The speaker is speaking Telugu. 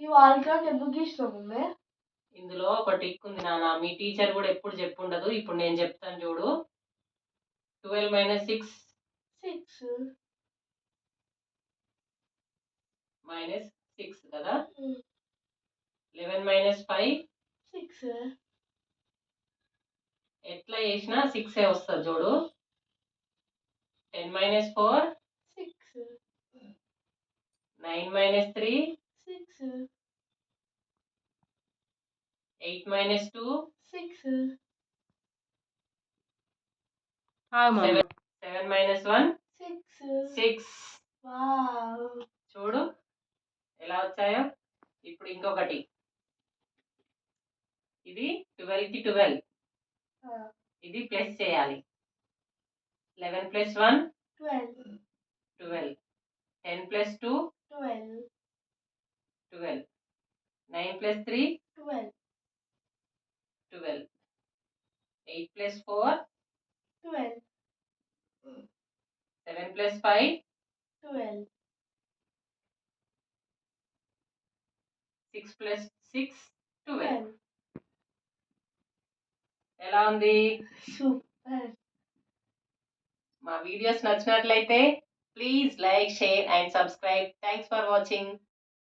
ఈ వాల్ క్లాక్ ఎందుకు ఇష్టం ఉంది ఇందులో ఒక టిక్ ఉంది నాన్న. మీ టీచర్ కూడా ఎప్పుడు చెప్పుండదు. ఇప్పుడు నేను చెప్తాను చూడు. Twelve minus six. Six. Minus six కదా? Eleven minus five. సిక్స్. ఎట్లా చేసినా సిక్స్ ఏ వస్తుంది చూడు. Ten minus four. Six. Nine minus three. Eight minus two. Six. Seven. Minus one. Six. Six. Wow. చూడు. ఎలా వచ్చాయో. ఇప్పుడు ఇంకొకటి. ఇది ట్వెల్వ్. కి ట్వెల్వ్ ఇది ప్లస్ చేయాలి. Eleven plus one. Twelve. Twelve. Ten plus two twelve twelve nine plus three twelve twelve eight plus four twelve seven plus five twelve six plus six twelve ఎలా ఉంది? సూపర్ మా వీడియోస్ నచ్చినట్లయితే please like share and subscribe thanks for watching